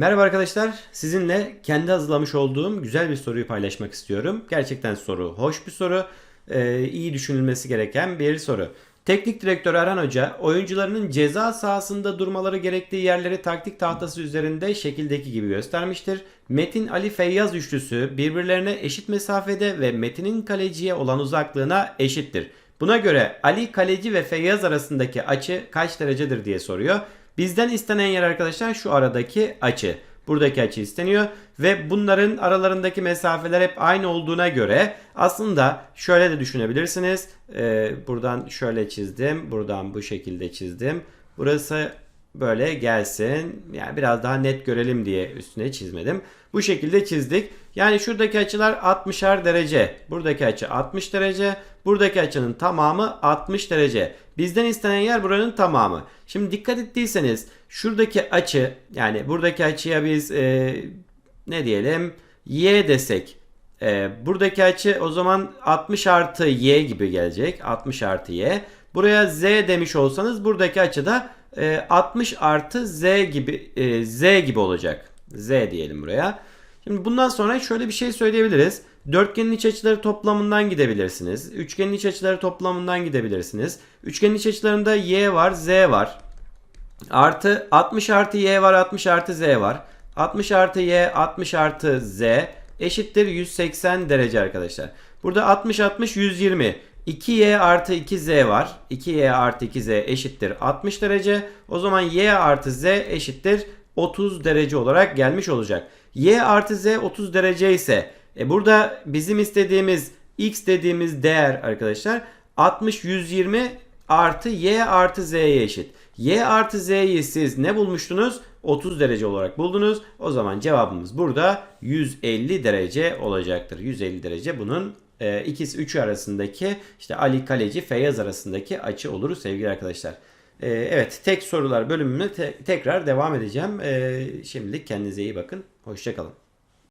Merhaba arkadaşlar. Sizinle kendi hazırlamış olduğum güzel bir soruyu paylaşmak istiyorum. Gerçekten soru hoş bir soru. Ee, iyi düşünülmesi gereken bir soru. Teknik direktör Erhan Hoca oyuncularının ceza sahasında durmaları gerektiği yerleri taktik tahtası üzerinde şekildeki gibi göstermiştir. Metin Ali Feyyaz üçlüsü birbirlerine eşit mesafede ve Metin'in kaleciye olan uzaklığına eşittir. Buna göre Ali kaleci ve Feyyaz arasındaki açı kaç derecedir diye soruyor. Bizden istenen yer arkadaşlar şu aradaki açı. Buradaki açı isteniyor ve bunların aralarındaki mesafeler hep aynı olduğuna göre aslında şöyle de düşünebilirsiniz. Ee, buradan şöyle çizdim. Buradan bu şekilde çizdim. Burası böyle gelsin. Yani biraz daha net görelim diye üstüne çizmedim. Bu şekilde çizdik. Yani şuradaki açılar 60'ar derece. Buradaki açı 60 derece. Buradaki açının tamamı 60 derece. Bizden istenen yer buranın tamamı. Şimdi dikkat ettiyseniz şuradaki açı yani buradaki açıya biz e, ne diyelim y desek. E, buradaki açı o zaman 60 artı y gibi gelecek. 60 artı y. Buraya z demiş olsanız buradaki açı da e, 60 artı z gibi e, z gibi olacak. Z diyelim buraya. Şimdi bundan sonra şöyle bir şey söyleyebiliriz. Dörtgenin iç açıları toplamından gidebilirsiniz. Üçgenin iç açıları toplamından gidebilirsiniz. Üçgenin iç açılarında y var, z var. Artı 60 artı y var, 60 artı z var. 60 artı y, 60 artı z eşittir 180 derece arkadaşlar. Burada 60 60 120. 2y artı 2z var. 2y artı 2z eşittir 60 derece. O zaman y artı z eşittir 30 derece olarak gelmiş olacak. y artı z 30 derece ise e burada bizim istediğimiz x dediğimiz değer arkadaşlar 60 120 artı y artı z'ye eşit. y artı z'yi siz ne bulmuştunuz? 30 derece olarak buldunuz. O zaman cevabımız burada 150 derece olacaktır. 150 derece bunun e, ikisi üçü arasındaki işte Ali Kaleci Feyyaz arasındaki açı olur sevgili arkadaşlar. E, evet tek sorular bölümüne te- tekrar devam edeceğim. E, şimdilik kendinize iyi bakın. Hoşçakalın.